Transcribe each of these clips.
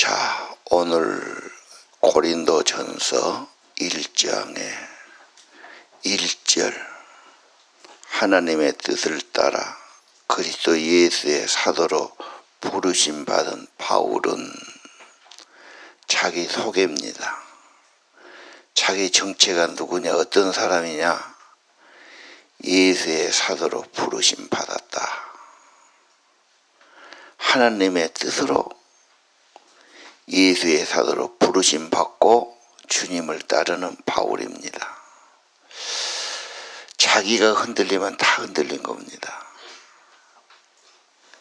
자, 오늘 고린도 전서 1장의 1절 하나님의 뜻을 따라 그리스도 예수의 사도로 부르심 받은 바울은 자기 소개입니다. 자기 정체가 누구냐, 어떤 사람이냐, 예수의 사도로 부르심 받았다. 하나님의 뜻으로 예수의 사도로 부르심 받고 주님을 따르는 바울입니다. 자기가 흔들리면 다 흔들린 겁니다.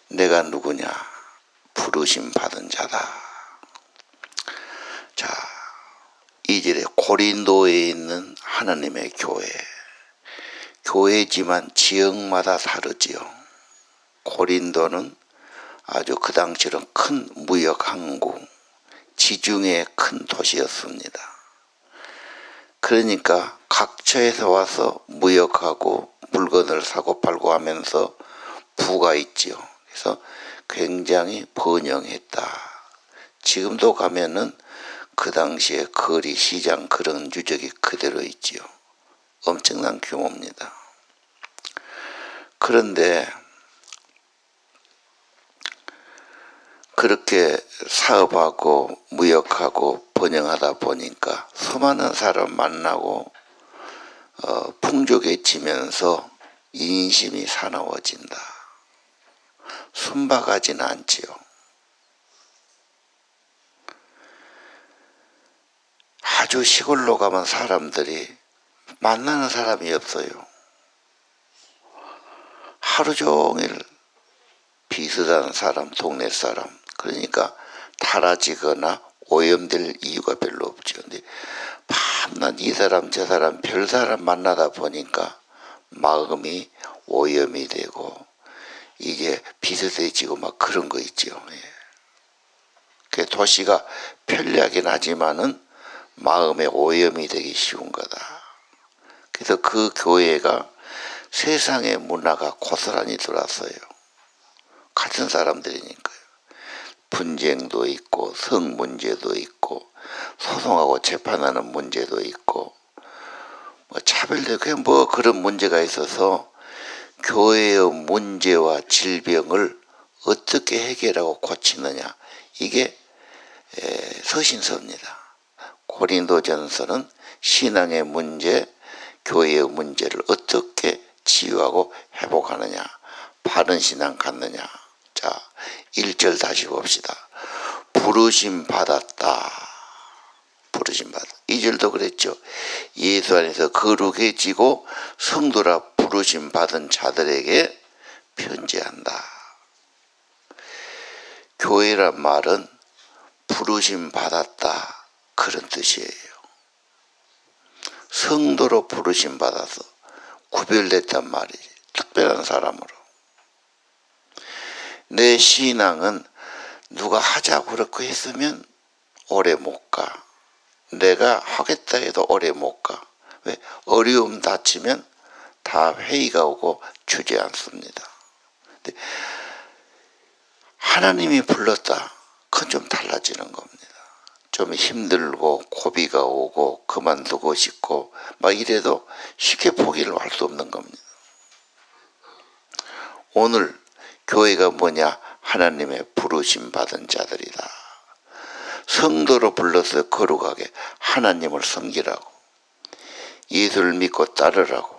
내가 누구냐? 부르심 받은 자다. 자, 이절에 고린도에 있는 하나님의 교회. 교회지만 지역마다 다르지요. 고린도는 아주 그 당시는 큰 무역 항구, 지중해 큰 도시였습니다. 그러니까 각처에서 와서 무역하고 물건을 사고 팔고 하면서 부가 있지요. 그래서 굉장히 번영했다. 지금도 가면은 그 당시에 거리 시장 그런 유적이 그대로 있지요. 엄청난 규모입니다. 그런데 그렇게 사업하고 무역하고 번영하다 보니까 수많은 사람 만나고 어, 풍족해지면서 인심이 사나워진다. 순박하지는 않지요. 아주 시골로 가면 사람들이 만나는 사람이 없어요. 하루 종일 비슷한 사람, 동네 사람. 그러니까 달아지거나 오염될 이유가 별로 없죠. 근데 밤낮 이 사람 저 사람 별 사람 만나다 보니까 마음이 오염이 되고 이게 비슷해지고 막 그런 거 있죠. 예. 그 도시가 편리하긴 하지만은 마음에 오염이 되기 쉬운 거다. 그래서 그 교회가 세상의 문화가 고스란히 들어왔어요. 같은 사람들이니까요. 분쟁도 있고 성 문제도 있고 소송하고 재판하는 문제도 있고 뭐 차별되고 그냥 뭐 그런 문제가 있어서 교회의 문제와 질병을 어떻게 해결하고 고치느냐 이게 서신서입니다. 고린도전서는 신앙의 문제, 교회의 문제를 어떻게 치유하고 회복하느냐, 바른 신앙 갖느냐. 자, 1절 다시 봅시다. 부르심 받았다. 부르심 받았다. 2절도 그랬죠. 예수 안에서 거룩해지고 성도라 부르심 받은 자들에게 편지한다. 교회란 말은 부르심 받았다. 그런 뜻이에요. 성도로 부르심 받아서 구별됐단 말이지. 특별한 사람으로. 내 신앙은 누가 하자고 그렇게 했으면 오래 못 가. 내가 하겠다 해도 오래 못 가. 왜? 어려움 다치면 다 회의가 오고 주저앉습니다. 하나님이 불렀다. 그건 좀 달라지는 겁니다. 좀 힘들고 고비가 오고 그만두고 싶고 막 이래도 쉽게 포기를 할 수 없는 겁니다. 오늘 교회가 뭐냐? 하나님의 부르심 받은 자들이다. 성도로 불러서 거룩하게 하나님을 섬기라고 예수를 믿고 따르라고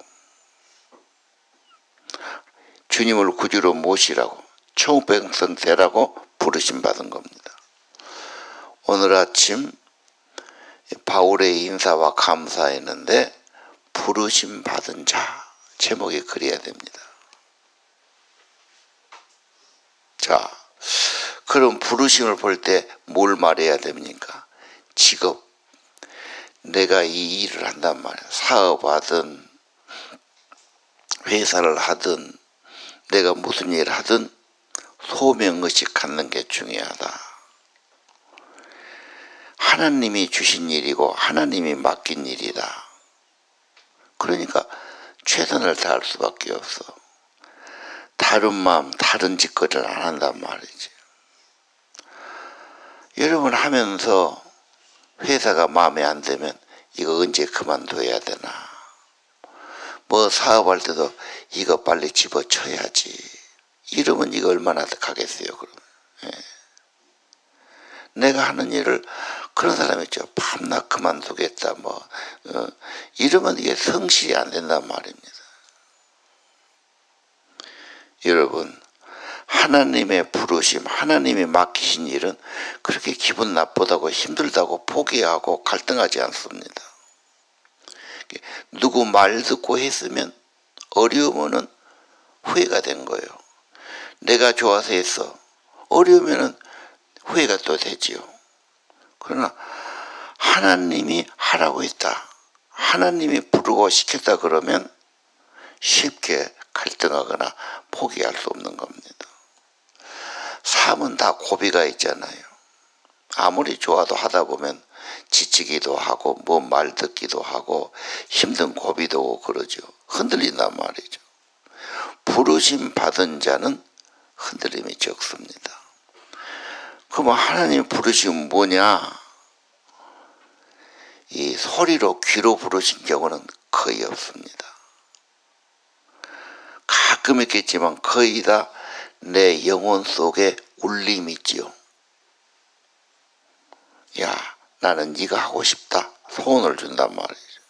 주님을 구주로 모시라고 총백성 되라고 부르심 받은 겁니다. 오늘 아침 바울의 인사와 감사했는데 부르심 받은 자 제목이 그래야 됩니다. 자, 그럼 부르심을 볼 때 뭘 말해야 됩니까? 직업. 내가 이 일을 한단 말이야. 사업하든 회사를 하든 내가 무슨 일을 하든 소명의식 갖는 게 중요하다. 하나님이 주신 일이고 하나님이 맡긴 일이다. 그러니까 최선을 다할 수밖에 없어. 다른 마음, 다른 짓거리를 안 한단 말이지. 여러분 하면서 회사가 마음에 안 들면 이거 언제 그만둬야 되나? 뭐 사업할 때도 이거 빨리 집어쳐야지. 이러면 이거 얼마나 더 가겠어요, 그럼. 예. 내가 하는 일을 그런 사람 있죠. 밤낮 그만두겠다, 뭐. 어, 이러면 이게 성실이 안 된단 말입니다. 여러분, 하나님의 부르심, 하나님이 맡기신 일은 그렇게 기분 나쁘다고 힘들다고 포기하고 갈등하지 않습니다. 누구 말 듣고 했으면 어려우면은 후회가 된 거예요. 내가 좋아서 했어. 어려우면은 후회가 또 되지요. 그러나 하나님이 하라고 했다. 하나님이 부르고 시켰다 그러면 쉽게 갈등하거나 포기할 수 없는 겁니다. 삶은 다 고비가 있잖아요. 아무리 좋아도 하다 보면 지치기도 하고 뭐 말 듣기도 하고 힘든 고비도 오고 그러죠. 흔들린단 말이죠. 부르심 받은 자는 흔들림이 적습니다. 그럼 하나님 부르심 뭐냐? 이 소리로 귀로 부르신 경우는 거의 없습니다. 가끔 있겠지만 거의 다 내 영혼 속에 울림이 있지요. 야, 나는 네가 하고 싶다. 소원을 준단 말이죠.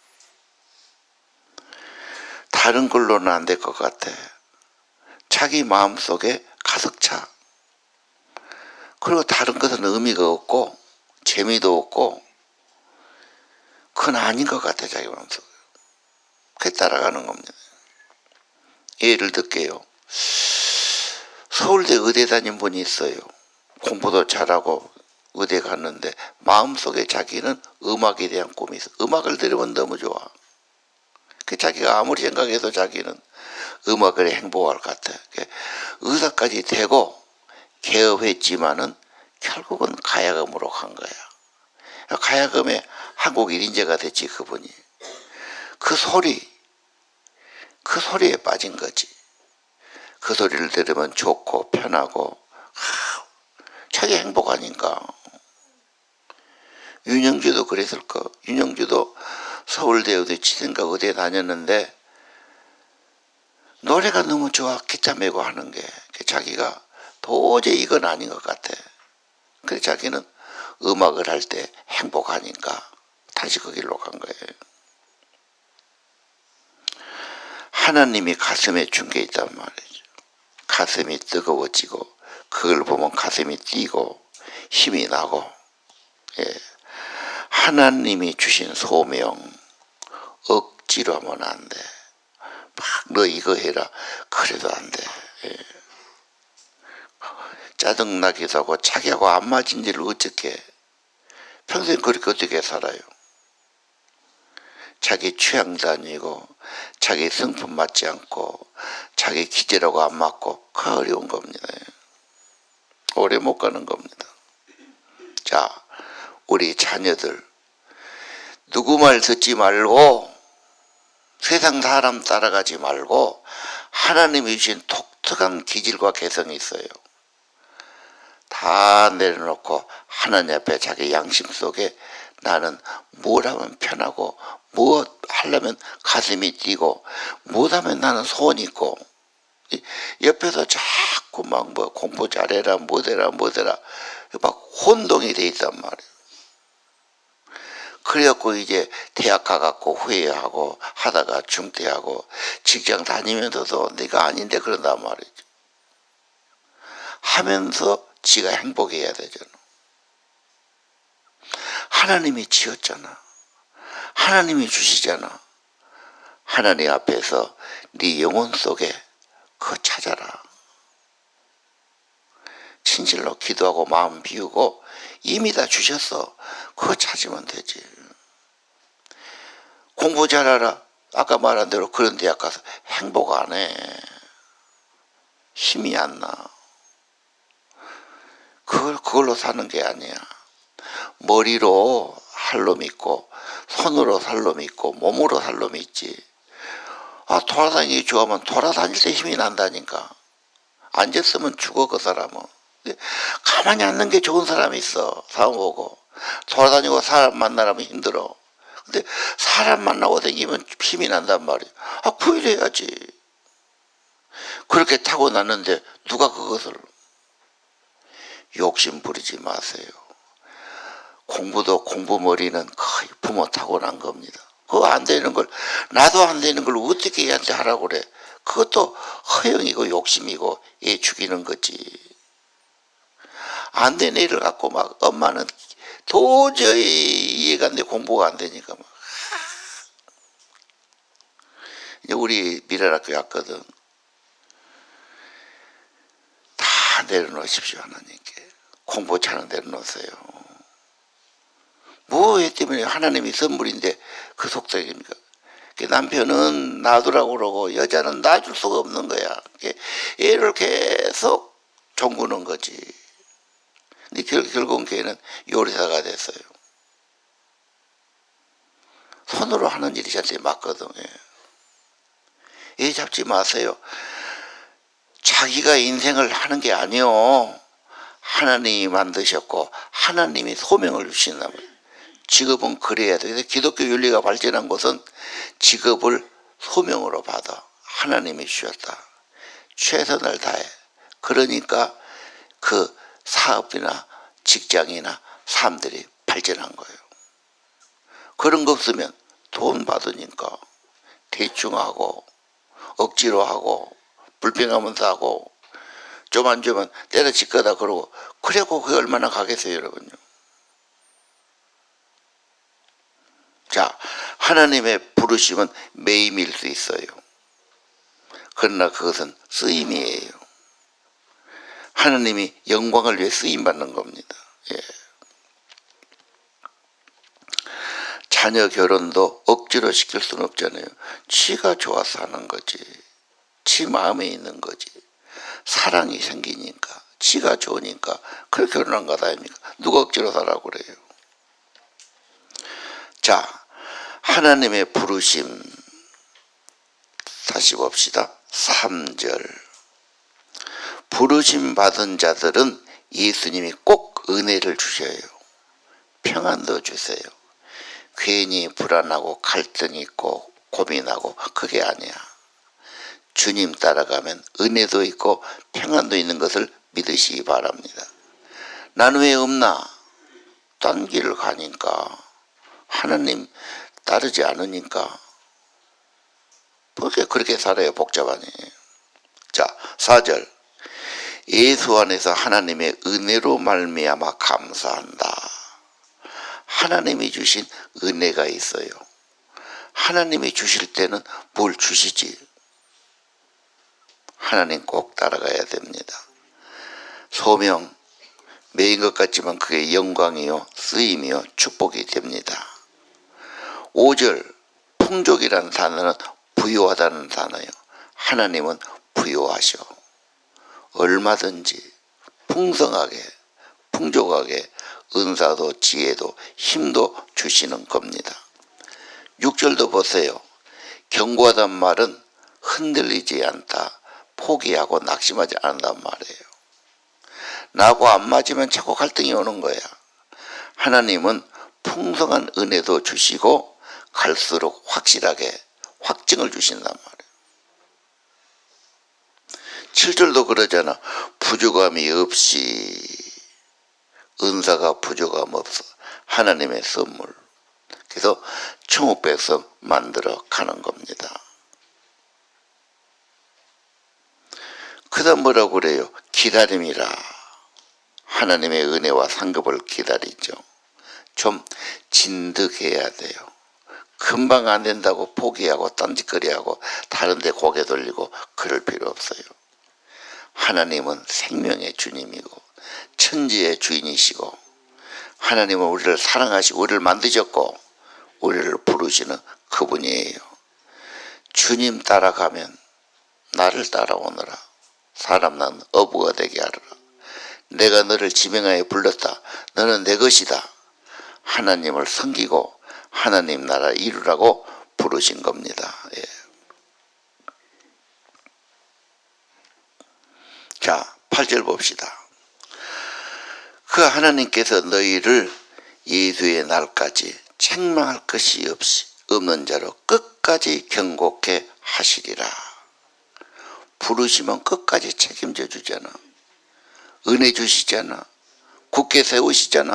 다른 걸로는 안 될 것 같아. 자기 마음 속에 가득 차. 그리고 다른 것은 의미가 없고 재미도 없고 그건 아닌 것 같아 자기 마음속에. 그게 따라가는 겁니다. 예를 들게요. 서울대 의대 다닌 분이 있어요. 공부도 잘하고 의대 갔는데 마음속에 자기는 음악에 대한 꿈이 있어. 음악을 들으면 너무 좋아. 그 자기가 아무리 생각해도 자기는 음악을 행복할 것 같아. 그 의사까지 되고 개업했지만은 결국은 가야금으로 간 거야. 가야금의 한국 1인제가 됐지 그분이. 그 소리, 그 소리에 빠진 거지. 그 소리를 들으면 좋고 편하고 하, 자기 행복 아닌가. 윤영주도 그랬을 거. 윤영주도 서울대 의대 치든가 의대 다녔는데 노래가 너무 좋아 기타 메고 하는 게 자기가 도저히 이건 아닌 것 같아. 그래서 자기는 음악을 할 때 행복하니까 다시 그 길로 간 거예요. 하나님이 가슴에 준 게 있단 말이죠. 가슴이 뜨거워지고 그걸 보면 가슴이 뛰고 힘이 나고 예. 하나님이 주신 소명 억지로 하면 안 돼. 막 너 이거 해라 그래도 안 돼. 예. 짜증나기도 하고 자기하고 안 맞은 일을 어떻게 평생 그렇게 어떻게 살아요? 자기 취향도 아니고 자기 성품 맞지 않고 자기 기재라고 안 맞고 그 어려운 겁니다. 오래 못 가는 겁니다. 자, 우리 자녀들 누구 말 듣지 말고 세상 사람 따라가지 말고 하나님이 주신 독특한 기질과 개성이 있어요. 다 내려놓고 하나님 앞에 자기 양심 속에 나는 뭘 하면 편하고 무엇 하려면 가슴이 뛰고 무엇 하면 나는 소원이 있고 옆에서 자꾸 막 뭐 공부 잘해라 뭐해라 뭐해라 막 혼동이 돼 있단 말이에요. 그래갖고 이제 대학 가갖고 후회하고 하다가 중퇴하고 직장 다니면서도 내가 아닌데 그런단 말이죠. 하면서 지가 행복해야 되잖아. 하나님이 지었잖아. 하나님이 주시잖아. 하나님 앞에서 네 영혼 속에 그거 찾아라. 진실로 기도하고 마음 비우고 이미 다 주셨어. 그거 찾으면 되지. 공부 잘하라. 아까 말한 대로 그런 대학 가서 행복 안 해. 힘이 안 나. 그걸, 그걸로 사는 게 아니야. 머리로 할놈 있고, 손으로 살놈 있고, 몸으로 살 놈이 있지. 아, 돌아다니기 좋아하면 돌아다닐 때 힘이 난다니까. 앉았으면 죽어, 그 사람은. 가만히 앉는 게 좋은 사람이 있어. 사람 보고. 돌아다니고 사람 만나려면 힘들어. 근데 사람 만나고 다니면 힘이 난단 말이야. 아, 구일해야지. 그렇게 타고났는데 누가 그것을 욕심 부리지 마세요. 공부도 공부머리는 거의 부모 타고난 겁니다. 그거 안 되는 걸, 나도 안 되는 걸 어떻게 얘한테 하라고 그래. 그것도 허영이고 욕심이고 얘 죽이는 거지. 안 된 애를 갖고 막 엄마는 도저히 이해가 안 돼. 공부가 안 되니까 막. 우리 미래학교 왔거든. 다 내려놓으십시오, 하나님께. 공부 잘하는 내려놓으세요. 뭐에 때문에 하나님이 선물인데 그 속삭입니까? 그 남편은 놔두라고 그러고 여자는 놔줄 수가 없는 거야. 그 애를 계속 종구는 거지. 결, 결국은 걔는 요리사가 됐어요. 손으로 하는 일이 저한테 맞거든. 예. 애 잡지 마세요. 자기가 인생을 하는 게 아니요. 하나님이 만드셨고 하나님이 소명을 주신다면 직업은 그래야 돼. 기독교 윤리가 발전한 것은 직업을 소명으로 받아 하나님이 주셨다. 최선을 다해. 그러니까 그 사업이나 직장이나 사람들이 발전한 거예요. 그런 거 없으면 돈 받으니까 대충 하고 억지로 하고 불평하면서 하고 좀안 주면 때려칠 거다 그러고 그래고 그게 얼마나 가겠어요 여러분요. 자 하나님의 부르심은 매임일 수 있어요. 그러나 그것은 쓰임이에요. 하나님이 영광을 위해 쓰임 받는 겁니다. 예. 자녀 결혼도 억지로 시킬 수는 없잖아요. 지가 좋아서 하는 거지. 지 마음에 있는 거지. 사랑이 생기니까, 지가 좋으니까, 그래 결혼한 거다 아닙니까? 누가 억지로 사라고 그래요. 자, 하나님의 부르심. 다시 봅시다. 3절. 부르심 받은 자들은 예수님이 꼭 은혜를 주셔요. 평안도 주세요. 괜히 불안하고 갈등이 있고 고민하고 그게 아니야. 주님 따라가면 은혜도 있고 평안도 있는 것을 믿으시기 바랍니다. 나는 왜 없나? 딴 길을 가니까 하나님 따르지 않으니까 그렇게 그렇게 살아요 복잡하니. 자, 4절. 예수 안에서 하나님의 은혜로 말미암아 감사한다. 하나님이 주신 은혜가 있어요. 하나님이 주실 때는 뭘 주시지? 하나님 꼭 따라가야 됩니다. 소명, 매인 것 같지만 그게 영광이요, 쓰임이요, 축복이 됩니다. 5절, 풍족이라는 단어는 부유하다는 단어요. 하나님은 부유하셔. 얼마든지 풍성하게, 풍족하게 은사도 지혜도 힘도 주시는 겁니다. 6절도 보세요. 경고하단 말은 흔들리지 않다. 포기하고 낙심하지 않는단 말이에요. 나하고 안 맞으면 자꾸 갈등이 오는 거야. 하나님은 풍성한 은혜도 주시고 갈수록 확실하게 확증을 주신단 말이에요. 7절도 그러잖아. 부족함이 없이 은사가 부족함 없어. 하나님의 선물. 그래서 청옥백성 만들어 가는 겁니다. 그 다음 뭐라고 그래요? 기다림이라. 하나님의 은혜와 상급을 기다리죠. 좀 진득해야 돼요. 금방 안 된다고 포기하고 딴짓거리하고 다른 데 고개 돌리고 그럴 필요 없어요. 하나님은 생명의 주님이고 천지의 주인이시고 하나님은 우리를 사랑하시고 우리를 만드셨고 우리를 부르시는 그분이에요. 주님 따라가면 나를 따라오너라. 사람 난 어부가 되게 하라. 내가 너를 지명하여 불렀다. 너는 내 것이다. 하나님을 섬기고 하나님 나라 이루라고 부르신 겁니다. 예. 자, 8절 봅시다. 그 하나님께서 너희를 예수의 날까지 책망할 것이 없이 없는 자로 끝까지 경고케 하시리라. 부르시면 끝까지 책임져 주잖아. 은혜 주시잖아. 굳게 세우시잖아.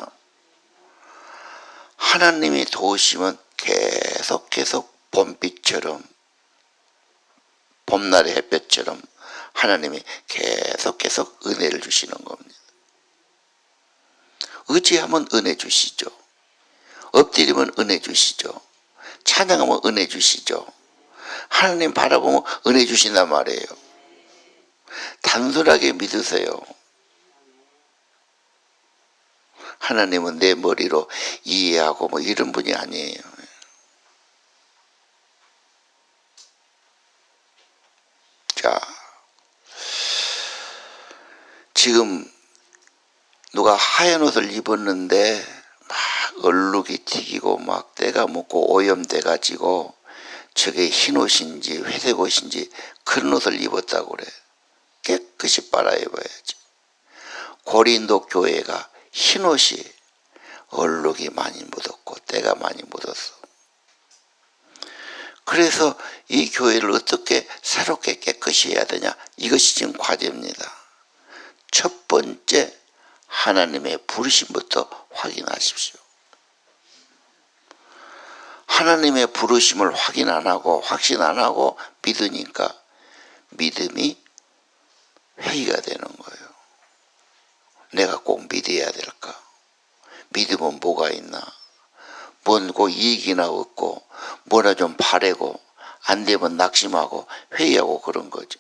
하나님이 도우시면 계속 계속 봄빛처럼 봄날의 햇볕처럼 하나님이 계속 계속 은혜를 주시는 겁니다. 의지하면 은혜 주시죠. 엎드리면 은혜 주시죠. 찬양하면 은혜 주시죠. 하나님 바라보면 은혜 주신단 말이에요. 단순하게 믿으세요. 하나님은 내 머리로 이해하고 뭐 이런 분이 아니에요. 자, 지금 누가 하얀 옷을 입었는데 막 얼룩이 튀기고 막 때가 묻고 오염돼 가지고 저게 흰 옷인지 회색 옷인지 그런 옷을 입었다고 그래. 깨끗이 빨아 입어야지. 고린도 교회가 흰 옷이 얼룩이 많이 묻었고 때가 많이 묻었어. 그래서 이 교회를 어떻게 새롭게 깨끗이 해야 되냐? 이것이 지금 과제입니다. 첫 번째 하나님의 부르심부터 확인하십시오. 하나님의 부르심을 확인 안 하고 확신 안 하고 믿으니까 믿음이 회의가 되는 거예요. 내가 꼭 믿어야 될까? 믿으면 뭐가 있나? 뭔고 이익이나 얻고 뭐나 좀 바래고 안 되면 낙심하고 회의하고 그런 거지.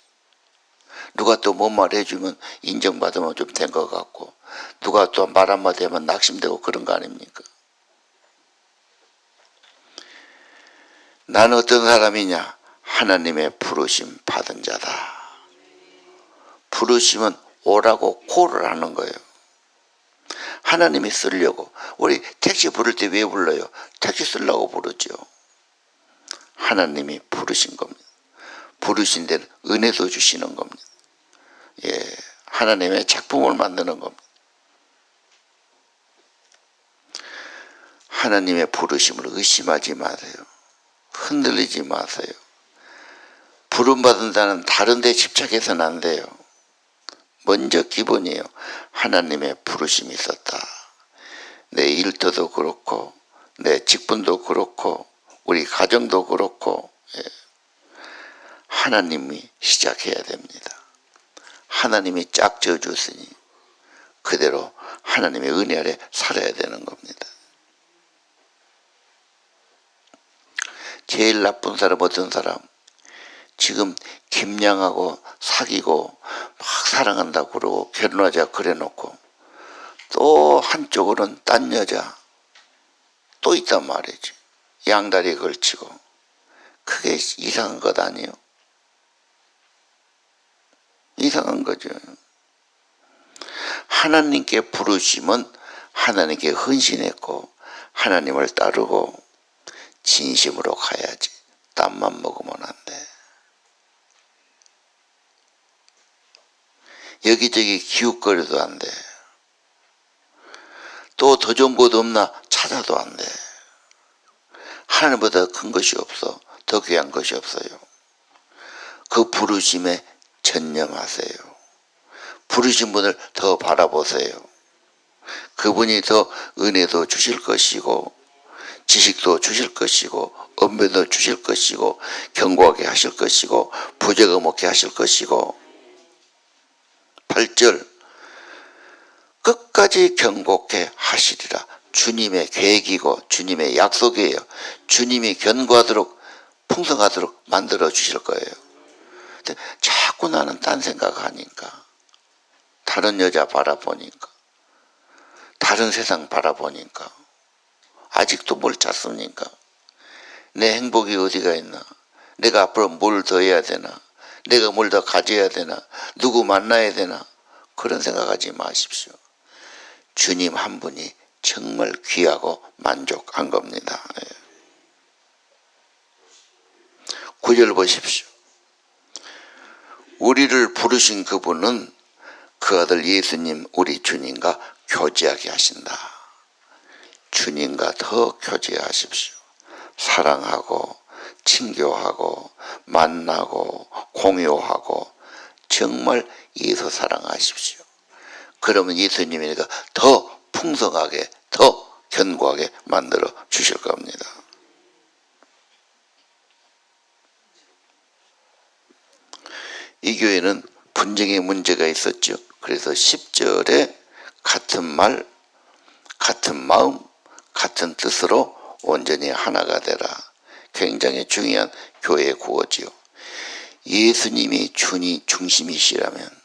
누가 또 뭔 말 해주면 인정받으면 좀 된 것 같고 누가 또 말 한마디 하면 낙심되고 그런 거 아닙니까? 나는 어떤 사람이냐? 하나님의 부르심 받은 자다. 부르심은 오라고 콜을 하는 거예요. 하나님이 쓰려고. 우리 택시 부를 때 왜 불러요? 택시 쓰려고 부르죠. 하나님이 부르신 겁니다. 부르신 데는 은혜도 주시는 겁니다. 예, 하나님의 작품을 만드는 겁니다. 하나님의 부르심을 의심하지 마세요. 흔들리지 마세요. 부름받은 자는 다른 데 집착해서는 안 돼요. 먼저 기본이에요. 하나님의 부르심이 있었다. 내 일터도 그렇고, 내 직분도 그렇고, 우리 가정도 그렇고, 예. 하나님이 시작해야 됩니다. 하나님이 짝 지어줬으니 그대로 하나님의 은혜 아래 살아야 되는 겁니다. 제일 나쁜 사람 어떤 사람? 지금 김양하고 사귀고 막 사랑한다고 그러고 결혼하자 그래 놓고 또 한쪽으로는 딴 여자 또 있단 말이지. 양다리에 걸치고. 그게 이상한 것 아니에요? 이상한 거죠. 하나님께 부르심은 하나님께 헌신했고 하나님을 따르고 진심으로 가야지. 땀만 먹으면 안 돼. 여기저기 기웃거려도 안 돼. 또 더 좋은 곳 없나 찾아도 안 돼. 하나님보다 큰 것이 없어. 더 귀한 것이 없어요. 그 부르심에 전념하세요. 부르신 분을 더 바라보세요. 그분이 더 은혜도 주실 것이고, 지식도 주실 것이고, 은혜도 주실 것이고, 견고하게 하실 것이고, 부재가 먹게 하실 것이고, 8절 끝까지 경고케 하시리라. 주님의 계획이고 주님의 약속이에요. 주님이 견고하도록 풍성하도록 만들어 주실 거예요. 자꾸 나는 딴 생각하니까 다른 여자 바라보니까 다른 세상 바라보니까 아직도 뭘 찾습니까? 내 행복이 어디가 있나? 내가 앞으로 뭘 더 해야 되나? 내가 뭘 더 가져야 되나? 누구 만나야 되나? 그런 생각하지 마십시오. 주님 한 분이 정말 귀하고 만족한 겁니다. 예. 구절 보십시오. 우리를 부르신 그분은 그 아들 예수님 우리 주님과 교제하게 하신다. 주님과 더 교제하십시오. 사랑하고 친교하고 만나고 공유하고 정말 예수 사랑하십시오. 그러면 예수님이니까 더 풍성하게 더 견고하게 만들어 주실 겁니다. 이 교회는 분쟁의 문제가 있었죠. 그래서 10절에 같은 말, 같은 마음, 같은 뜻으로 온전히 하나가 되라. 굉장히 중요한 교회 구호지요. 예수님이 주니 중심이시라면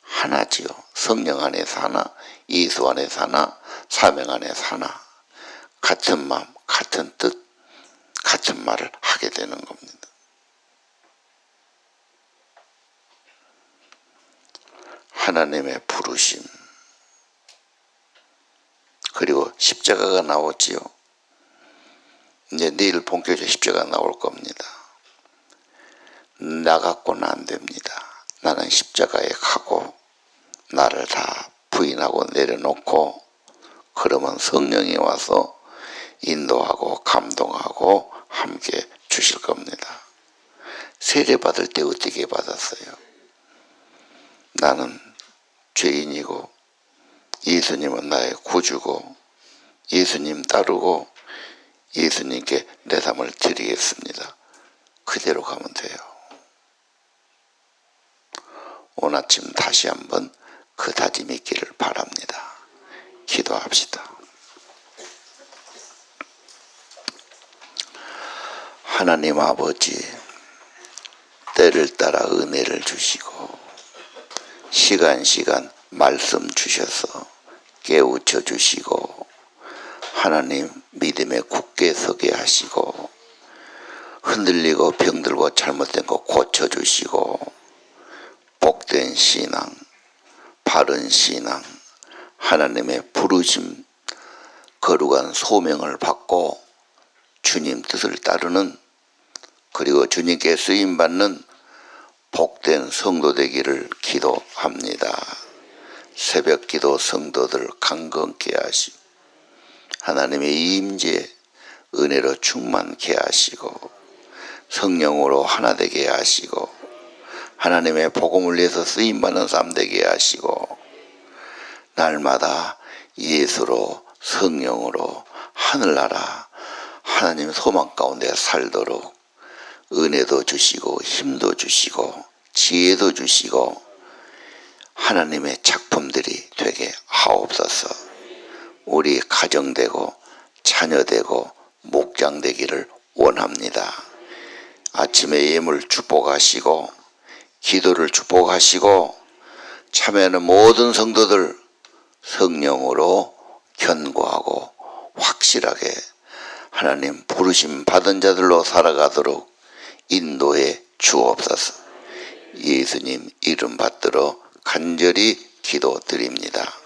하나지요. 성령 안에서 하나, 예수 안에서 하나, 사명 안에서 하나. 같은 마음, 같은 뜻, 같은 말을 하게 되는 겁니다. 하나님의 부르심. 그리고 십자가가 나오지요. 이제 내일 본교제 십자가 나올 겁니다. 나 갖고는 안 됩니다. 나는 십자가에 가고 나를 다 부인하고 내려놓고 그러면 성령이 와서 인도하고 감동하고 함께 주실 겁니다. 세례 받을 때 어떻게 받았어요? 나는 죄인이고 예수님은 나의 구주고 예수님 따르고 예수님께 내 삶을 드리겠습니다. 그대로 가면 돼요. 오늘 아침 다시 한번 그 다짐이 있기를 바랍니다. 기도합시다. 하나님 아버지, 때를 따라 은혜를 주시고, 시간 시간 말씀 주셔서 깨우쳐 주시고, 하나님 믿음에 굳게 서게 하시고, 흔들리고 병들고 잘못된 거 고쳐주시고, 복된 신앙, 바른 신앙, 하나님의 부르심, 거룩한 소명을 받고 주님 뜻을 따르는 그리고 주님께 쓰임 받는 복된 성도 되기를 기도합니다. 새벽 기도 성도들 강건케 하시고 하나님의 임재 은혜로 충만케 하시고 성령으로 하나 되게 하시고 하나님의 복음을 위해서 쓰임 받는 삶 되게 하시고 날마다 예수로 성령으로 하늘나라 하나님 소망 가운데 살도록 은혜도 주시고 힘도 주시고 지혜도 주시고 하나님의 작품들이 되게 하옵소서. 우리 가정되고 자녀되고 목장 되기를 원합니다. 아침에 예물 축복하시고 기도를 축복하시고 참여하는 모든 성도들 성령으로 견고하고 확실하게 하나님 부르심 받은 자들로 살아가도록 인도해 주옵소서. 예수님 이름 받들어 간절히 기도드립니다.